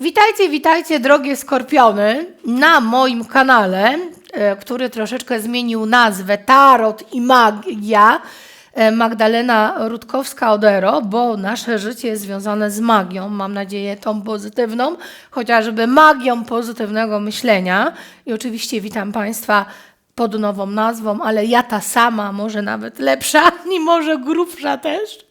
Witajcie, witajcie, drogie skorpiony, na moim kanale, e, który troszeczkę zmienił nazwę Tarot i Magia. e, Magdalena Rutkowska-Odero, bo nasze życie jest związane z magią, mam nadzieję tą pozytywną, chociażby magią pozytywnego myślenia. I oczywiście witam Państwa pod nową nazwą, ale ja ta sama, może nawet lepsza i może grubsza też.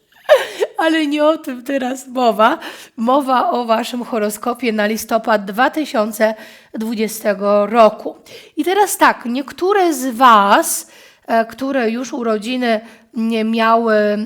Ale nie o tym teraz mowa. Mowa o Waszym horoskopie na listopad 2020 roku. I teraz tak, niektóre z Was, e, które już urodziny miały e,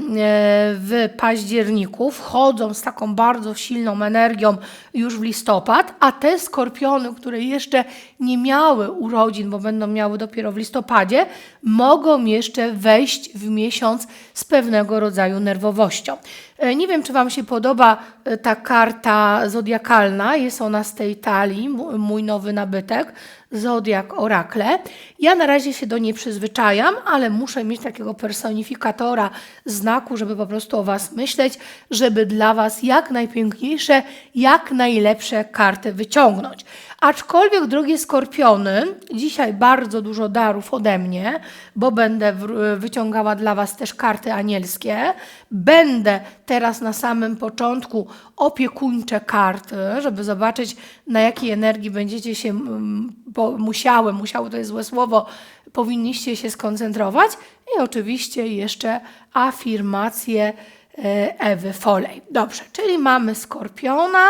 w październiku, wchodzą z taką bardzo silną energią już w listopad, a te skorpiony, które jeszcze nie miały urodzin, bo będą miały dopiero w listopadzie, mogą jeszcze wejść w miesiąc z pewnego rodzaju nerwowością. E, Nie wiem, czy Wam się podoba e, ta karta zodiakalna. Jest ona z tej talii, mój nowy nabytek, Zodiak Orakle. Ja na razie się do niej przyzwyczajam, ale muszę mieć takiego personifikatora znaku, żeby po prostu o Was myśleć, żeby dla Was jak najpiękniejsze, jak najlepsze karty wyciągnąć. Aczkolwiek, drogie skorpiony, dzisiaj bardzo dużo darów ode mnie, bo będę wyciągała dla Was też karty anielskie. Będę teraz na samym początku opiekuńcze karty, żeby zobaczyć, na jakiej energii będziecie się mm, po, musiały, musiały to jest złe słowo, powinniście się skoncentrować. I oczywiście jeszcze afirmacje e, Ewy Folej. Dobrze, czyli mamy skorpiona.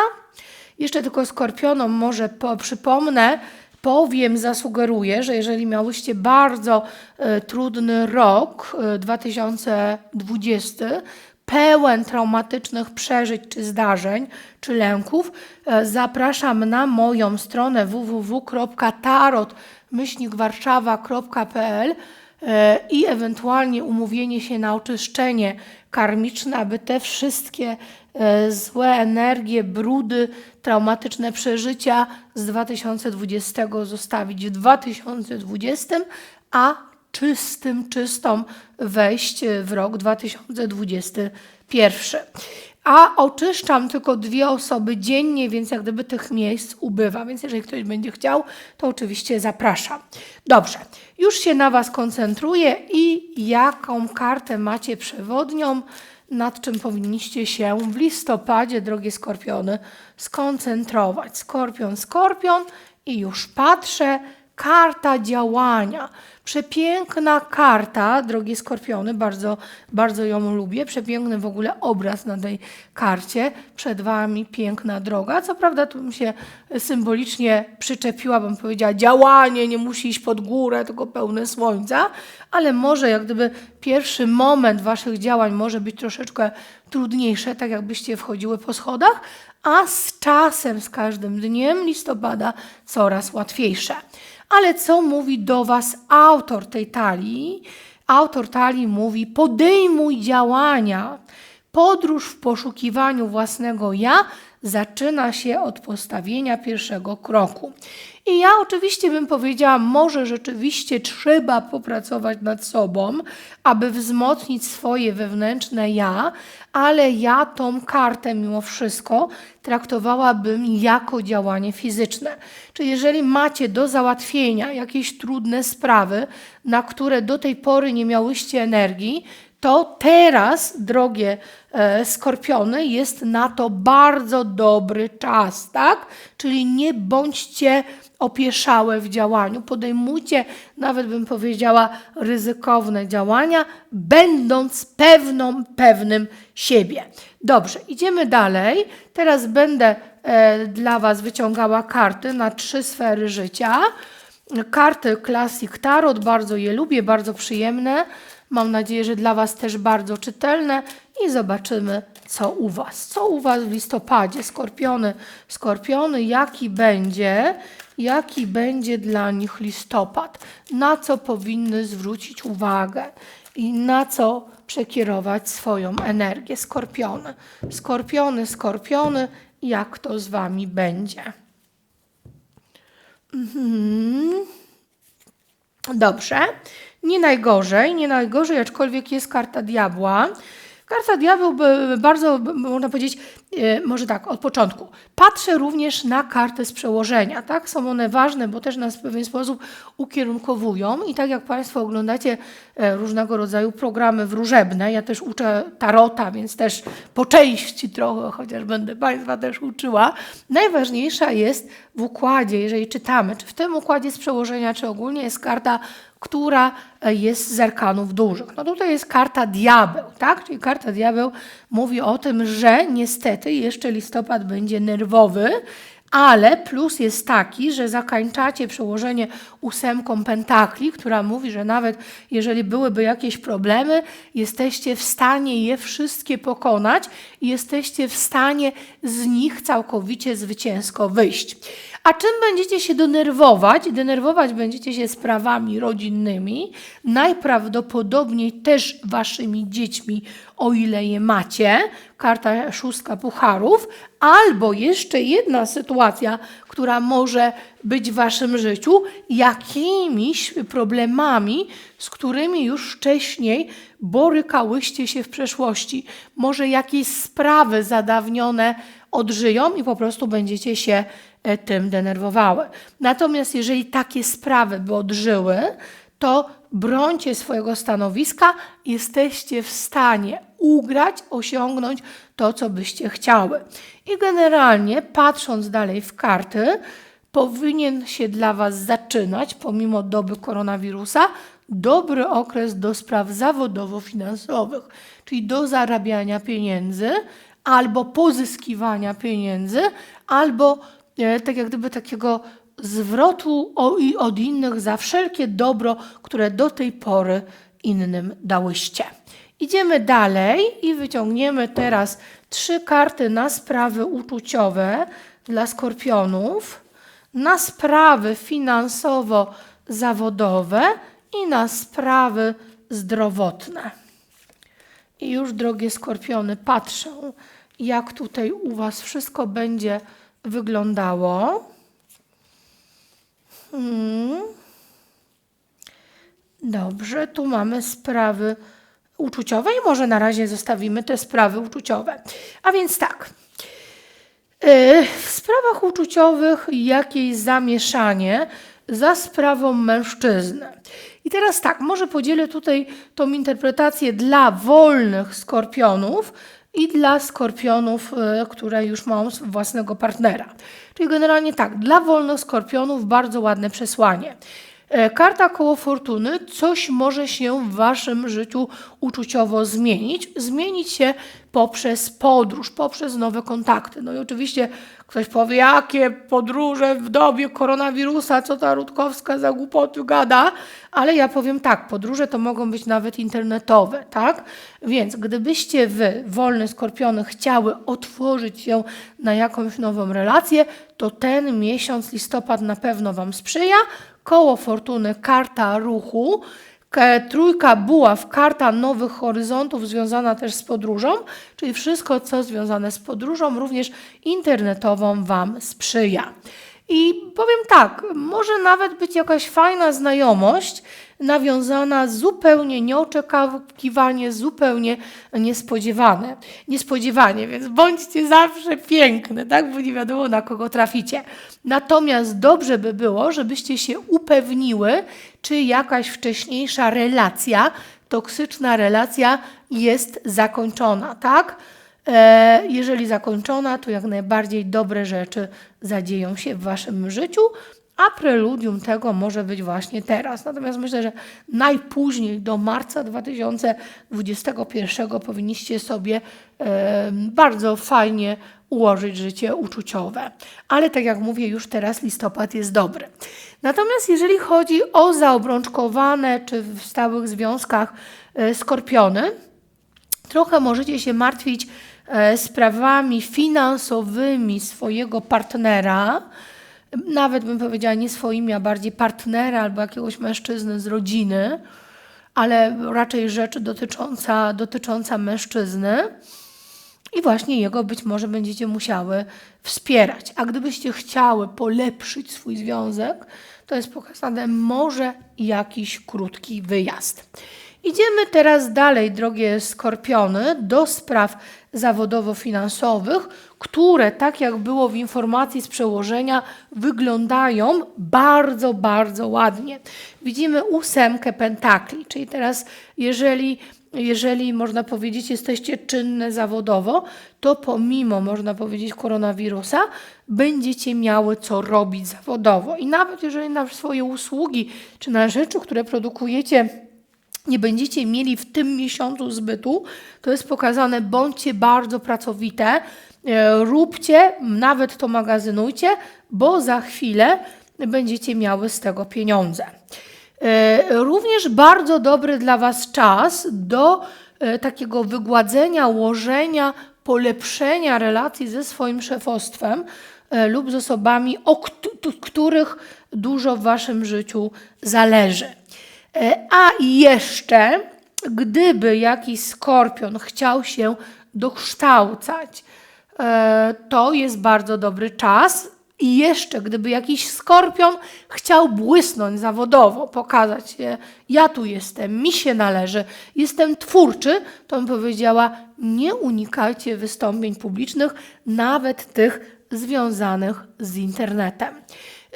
Jeszcze tylko skorpionom może po, przypomnę, powiem, zasugeruję, że jeżeli miałyście bardzo e, trudny rok e, 2020, pełen traumatycznych przeżyć czy zdarzeń, czy lęków, e, zapraszam na moją stronę www.tarot-warszawa.pl e, i ewentualnie umówienie się na oczyszczenie karmiczne, aby te wszystkie e, złe energie, brudy, traumatyczne przeżycia z 2020 zostawić w 2020, a czystym, czystą wejść w rok 2021. A oczyszczam tylko dwie osoby dziennie, więc jak gdyby tych miejsc ubywa. Więc jeżeli ktoś będzie chciał, to oczywiście zapraszam. Dobrze, już się na Was koncentruję i jaką kartę macie przewodnią, nad czym powinniście się w listopadzie, drogie skorpiony, skoncentrować. Skorpion, skorpion i już patrzę, karta działania. Przepiękna karta, drogie skorpiony, bardzo, bardzo ją lubię. Przepiękny w ogóle obraz na tej karcie. Przed Wami piękna droga. Co prawda, tu bym się symbolicznie przyczepiła, bym powiedziała, działanie nie musi iść pod górę, tylko pełne słońca, ale może jak gdyby pierwszy moment Waszych działań może być troszeczkę trudniejsze, tak jakbyście wchodziły po schodach, a z czasem, z każdym dniem listopada coraz łatwiejsze. Ale co mówi do Was autor tej talii? Autor talii mówi: podejmuj działania. Podróż w poszukiwaniu własnego ja zaczyna się od postawienia pierwszego kroku. I ja oczywiście bym powiedziała, może rzeczywiście trzeba popracować nad sobą, aby wzmocnić swoje wewnętrzne ja, ale ja tą kartę mimo wszystko traktowałabym jako działanie fizyczne. Czyli jeżeli macie do załatwienia jakieś trudne sprawy, na które do tej pory nie miałyście energii, to teraz, drogie e, skorpiony, jest na to bardzo dobry czas, tak? Czyli nie bądźcie opieszałe w działaniu. Podejmujcie, nawet bym powiedziała, ryzykowne działania, będąc pewną, pewnym siebie. Dobrze, idziemy dalej. Teraz będę e, dla Was wyciągała karty na trzy sfery życia. Karty Classic Tarot, bardzo je lubię, bardzo przyjemne. Mam nadzieję, że dla Was też bardzo czytelne i zobaczymy, co u Was. Co u Was w listopadzie? Skorpiony, skorpiony, jaki będzie, jaki będzie dla nich listopad? Na co powinny zwrócić uwagę i na co przekierować swoją energię? Skorpiony, skorpiony, skorpiony, jak to z Wami będzie? Dobrze. Nie najgorzej, nie najgorzej, aczkolwiek jest karta diabła. Karta diabeł by bardzo, można powiedzieć, może tak, od początku. Patrzę również na karty z przełożenia, tak? Są one ważne, bo też nas w pewien sposób ukierunkowują i tak jak Państwo oglądacie e, różnego rodzaju programy wróżebne, ja też uczę tarota, więc też po części trochę, chociaż będę Państwa też uczyła, najważniejsza jest w układzie, jeżeli czytamy, czy w tym układzie z przełożenia, czy ogólnie jest karta która e, jest z arkanów dużych. No tutaj jest karta diabeł, tak? Czyli karta diabeł mówi o tym, że niestety jeszcze listopad będzie nerwowy, ale plus jest taki, że zakańczacie przełożenie ósemką pentakli, która mówi, że nawet jeżeli byłyby jakieś problemy, jesteście w stanie je wszystkie pokonać i jesteście w stanie z nich całkowicie zwycięsko wyjść. A czym będziecie się denerwować? Denerwować będziecie się sprawami rodzinnymi, najprawdopodobniej też waszymi dziećmi, o ile je macie. Karta szóstka pucharów, albo jeszcze jedna sytuacja, która może być w waszym życiu, jakimiś problemami, z którymi już wcześniej borykałyście się w przeszłości. Może jakieś sprawy zadawnione odżyją i po prostu będziecie się e, tym denerwowały. Natomiast jeżeli takie sprawy by odżyły, to brońcie swojego stanowiska, jesteście w stanie ugrać, osiągnąć to, co byście chciały. I generalnie, patrząc dalej w karty, powinien się dla Was zaczynać, pomimo doby koronawirusa, dobry okres do spraw zawodowo-finansowych, czyli do zarabiania pieniędzy albo pozyskiwania pieniędzy, albo e, tak jak gdyby takiego zwrotu i od innych za wszelkie dobro, które do tej pory innym dałyście. Idziemy dalej i wyciągniemy teraz trzy karty na sprawy uczuciowe dla skorpionów, na sprawy finansowo-zawodowe i na sprawy zdrowotne. I już, drogie skorpiony, patrzę, jak tutaj u Was wszystko będzie wyglądało. Hmm. Dobrze, tu mamy sprawy uczuciowe i może na razie zostawimy te sprawy uczuciowe. A więc tak. Yy, W sprawach uczuciowych jakieś zamieszanie za sprawą mężczyzny. I teraz tak, może podzielę tutaj tą interpretację dla wolnych skorpionów i dla skorpionów, e, które już mają własnego partnera. Czyli generalnie tak, dla wolnych skorpionów bardzo ładne przesłanie. E, Karta koło fortuny, coś może się w waszym życiu uczuciowo zmienić. Zmienić się poprzez podróż, poprzez nowe kontakty. No i oczywiście ktoś powie, jakie podróże w dobie koronawirusa, co ta Rutkowska za głupoty gada, ale ja powiem tak, podróże to mogą być nawet internetowe, tak? Więc gdybyście wy, wolne skorpiony, chciały otworzyć się na jakąś nową relację, to ten miesiąc, listopad na pewno Wam sprzyja. Koło fortuny, karta ruchu, Trójka buław, karta nowych horyzontów związana też z podróżą, czyli wszystko, co związane z podróżą, również internetową Wam sprzyja. I powiem tak, może nawet być jakaś fajna znajomość nawiązana zupełnie nieoczekiwanie, zupełnie niespodziewane. Niespodziewanie, więc bądźcie zawsze piękne, tak? Bo nie wiadomo na kogo traficie. Natomiast dobrze by było, żebyście się upewniły, czy jakaś wcześniejsza relacja, toksyczna relacja jest zakończona, tak? E, Jeżeli zakończona, to jak najbardziej dobre rzeczy zadzieją się w waszym życiu, a preludium tego może być właśnie teraz. Natomiast myślę, że najpóźniej do marca 2021 powinniście sobie bardzo fajnie ułożyć życie uczuciowe. Ale tak jak mówię, już teraz listopad jest dobry. Natomiast jeżeli chodzi o zaobrączkowane czy w stałych związkach e, skorpiony, Trochę możecie się martwić e, sprawami finansowymi swojego partnera, nawet bym powiedziała nie swoimi, a bardziej partnera albo jakiegoś mężczyzny z rodziny, ale raczej rzecz dotycząca, dotycząca mężczyzny. I właśnie jego być może będziecie musiały wspierać. A gdybyście chciały polepszyć swój związek, to jest pokazane może jakiś krótki wyjazd. Idziemy teraz dalej, drogie skorpiony, do spraw zawodowo-finansowych, które, tak jak było w informacji z przełożenia, wyglądają bardzo, bardzo ładnie. Widzimy ósemkę pentakli, czyli teraz, jeżeli jeżeli można powiedzieć, jesteście czynne zawodowo, to pomimo, można powiedzieć, koronawirusa, będziecie miały co robić zawodowo. I nawet jeżeli na swoje usługi czy na rzeczy, które produkujecie, nie będziecie mieli w tym miesiącu zbytu, to jest pokazane, bądźcie bardzo pracowite, e, róbcie, nawet to magazynujcie, bo za chwilę będziecie miały z tego pieniądze. E, Również bardzo dobry dla Was czas do e, takiego wygładzenia, łożenia, polepszenia relacji ze swoim szefostwem lub z osobami, od których dużo w Waszym życiu zależy. E, A jeszcze, gdyby jakiś skorpion chciał się dokształcać, e, to jest bardzo dobry czas. I jeszcze, gdyby jakiś skorpion chciał błysnąć zawodowo, pokazać się, ja tu jestem, mi się należy, jestem twórczy, to bym powiedziała, nie unikajcie wystąpień publicznych, nawet tych związanych z internetem.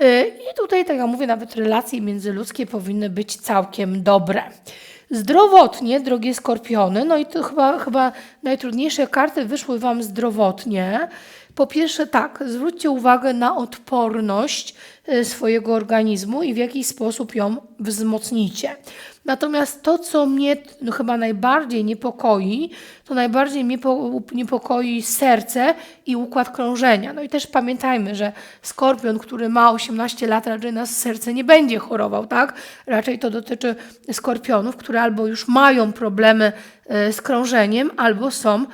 Yy, I tutaj, tak jak mówię, nawet relacje międzyludzkie powinny być całkiem dobre. Zdrowotnie, drogie skorpiony, no i to chyba, chyba najtrudniejsze karty wyszły Wam zdrowotnie. Po pierwsze, tak, zwróćcie uwagę na odporność swojego organizmu i w jaki sposób ją wzmocnicie. Natomiast to, co mnie no, chyba najbardziej niepokoi, to najbardziej mnie niepokoi serce i układ krążenia. No i też pamiętajmy, że skorpion, który ma 18 lat, raczej nas serce nie będzie chorował, tak? Raczej to dotyczy skorpionów, które albo już mają problemy e, z krążeniem, albo są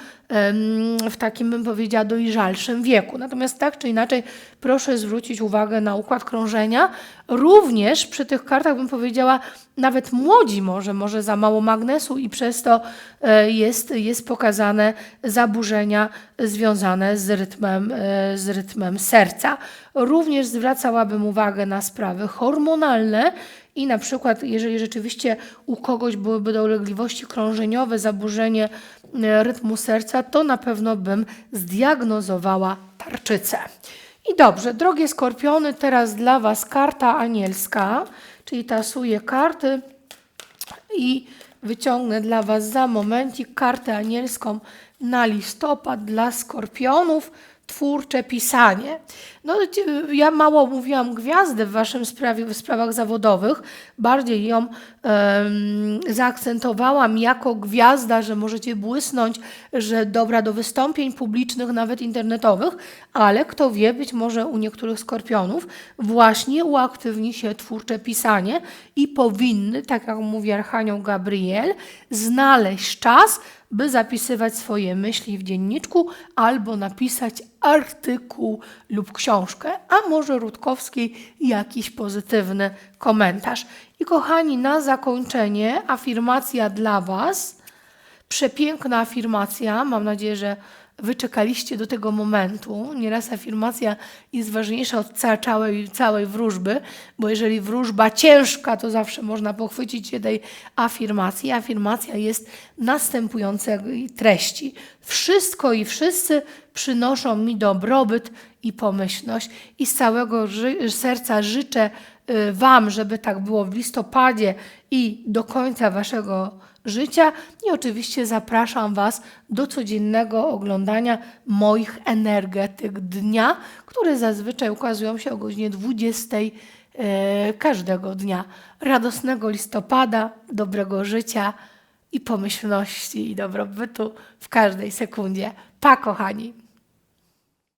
w takim, bym powiedziała, dojrzalszym wieku. Natomiast tak czy inaczej, proszę zwrócić uwagę na układ krążenia. Również przy tych kartach, bym powiedziała, nawet młodzi może, może za mało magnesu i przez to e, jest, jest pokazane zaburzenia związane z rytmem, e, z rytmem serca. Również zwracałabym uwagę na sprawy hormonalne i na przykład, jeżeli rzeczywiście u kogoś byłyby dolegliwości krążeniowe, zaburzenie e, rytmu serca, to na pewno bym zdiagnozowała tarczycę. I dobrze, drogie skorpiony, teraz dla Was karta anielska, czyli tasuję karty i wyciągnę dla Was za momencik kartę anielską na listopad dla skorpionów twórcze pisanie. No, ja mało mówiłam gwiazdy w waszym sprawie, w sprawach zawodowych, bardziej ją um, zaakcentowałam jako gwiazda, że możecie błysnąć, że dobra do wystąpień publicznych, nawet internetowych, ale kto wie, być może u niektórych skorpionów właśnie uaktywni się twórcze pisanie i powinny, tak jak mówi Archanioł Gabriel, znaleźć czas, by zapisywać swoje myśli w dzienniczku albo napisać artykuł lub książkę, a może Rutkowskiej jakiś pozytywny komentarz. I kochani, na zakończenie afirmacja dla Was. Przepiękna afirmacja. Mam nadzieję, że wyczekaliście do tego momentu. Nieraz afirmacja jest ważniejsza od całej, całej wróżby, bo jeżeli wróżba ciężka, to zawsze można pochwycić się tej afirmacji. Afirmacja jest następującej treści. Wszystko i wszyscy przynoszą mi dobrobyt i pomyślność i z całego serca życzę y, Wam, żeby tak było w listopadzie i do końca Waszego życia. I oczywiście zapraszam Was do codziennego oglądania moich energetyk dnia, które zazwyczaj ukazują się o godzinie 20 e, każdego dnia. Radosnego listopada, dobrego życia i pomyślności i dobrobytu w każdej sekundzie. Pa, kochani!